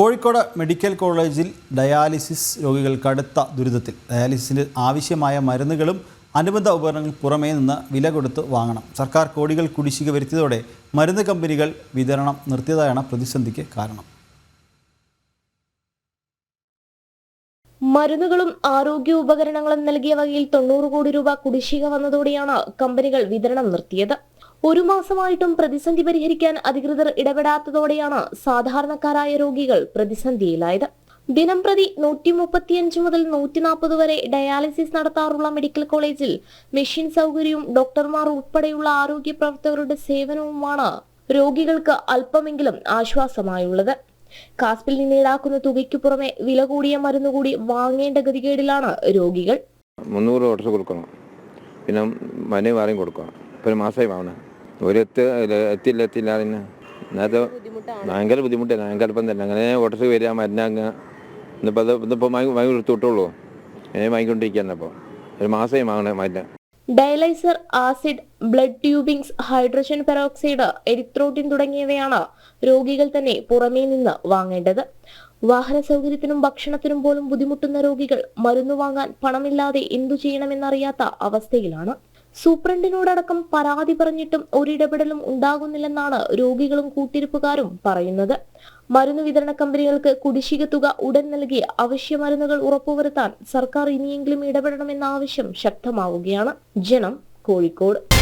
Kozhikode medical കോളേജിൽ dialysis രോഗികൾ കടുത്ത ദുരിതത്തിൽ. ഡയാലിസിന് ആവശ്യമായ മരുന്നുകളും അനുബന്ധ ഉപകരണങ്ങൾ പുറമേ നിന്ന് വില കൊടുത്ത് വാങ്ങണം. സർക്കാർ കോടികൾ കുടിശ്ശിക വരുത്തിയതോടെ മരുന്ന് കമ്പനികൾ വിതരണം നിർത്തിയതാണ് പ്രതിസന്ധിക്ക് കാരണം. മരുന്നുകളും ആരോഗ്യ ഉപകരണങ്ങളും നൽകിയ വകയിൽ തൊണ്ണൂറ് കോടി രൂപ കുടിശ്ശിക വന്നതോടെയാണ് കമ്പനികൾ വിതരണം നിർത്തിയത്. ഒരു മാസമായിട്ടും പ്രതിസന്ധി പരിഹരിക്കാൻ അധികൃതർ ഇടപെടാത്തതോടെയാണ് സാധാരണക്കാരായ രോഗികൾ പ്രതിസന്ധിയിലായത്. ദിനം പ്രതി നൂറ്റി മുപ്പത്തിയഞ്ച് മുതൽ നൂറ്റി നാൽപ്പത് വരെ ഡയാലിസിസ് നടത്താറുള്ള മെഡിക്കൽ കോളേജിൽ മെഷീൻ സൗകര്യവും ഡോക്ടർമാർ ഉൾപ്പെടെയുള്ള ആരോഗ്യ പ്രവർത്തകരുടെ സേവനവുമാണ് രോഗികൾക്ക് അല്പമെങ്കിലും ആശ്വാസമായുള്ളത്. കാസ്പിൽ നിന്ന് ഈടാക്കുന്ന തുകയ്ക്ക് പുറമെ വില കൂടിയ മരുന്ന് കൂടി വാങ്ങേണ്ട ഗതികേടിലാണ് രോഗികൾ. മുന്നൂറ് ഓർഡർ കൊടുക്കണം. പിന്നെ മന കൊടുക്കണം. ഒരു മാസമായി വാങ്ങണം ഒരു എത്ത് എത്തില്ല എത്തില്ല അതിന്. നേരത്തെ ഭയങ്കര ബുദ്ധിമുട്ടാണ് ഭയങ്കര ഇപ്പം തന്നെ. അങ്ങനെ ഓർഡർ വരിക മരുന്ന് അങ്ങ് ഇന്നിപ്പോൾ അത് ഇന്നിപ്പോൾ വാങ്ങി വാങ്ങി കൊടുത്തു വിട്ടുള്ളൂ അങ്ങനെ വാങ്ങിക്കൊണ്ടിരിക്കുകയാണ് അപ്പോൾ ഒരു മാസമായി വാങ്ങണേ മരുന്ന്. Dialyser acid blood tubings hydrogen peroxide erythropoietin തുടങ്ങിയവയാണ് രോഗികൾ തന്നെ പുറമേ നിന്ന് വാങ്ങേണ്ടത്. വാഹന സൗകര്യത്തിനും ഭക്ഷണത്തിനും പോലും ബുദ്ധിമുട്ടുന്ന രോഗികൾ മരുന്ന് വാങ്ങാൻ പണമില്ലാതെ എന്തു ചെയ്യണമെന്നറിയാത്ത അവസ്ഥയിലാണ്. സൂപ്രണ്ടിനോടടക്കം പരാതി പറഞ്ഞിട്ടും ഒരിടപെടലും ഉണ്ടാകുന്നില്ലെന്നാണ് രോഗികളും കൂട്ടിരിപ്പുകാരും പറയുന്നത്. മരുന്ന് വിതരണ കമ്പനികൾക്ക് കുടിശ്ശിക തുക ഉടൻ നൽകി അവശ്യ മരുന്നുകൾ ഉറപ്പുവരുത്താൻ സർക്കാർ ഇനിയെങ്കിലും ഇടപെടണമെന്ന ആവശ്യം ശക്തമാവുകയാണ്. ജനം കോഴിക്കോട്.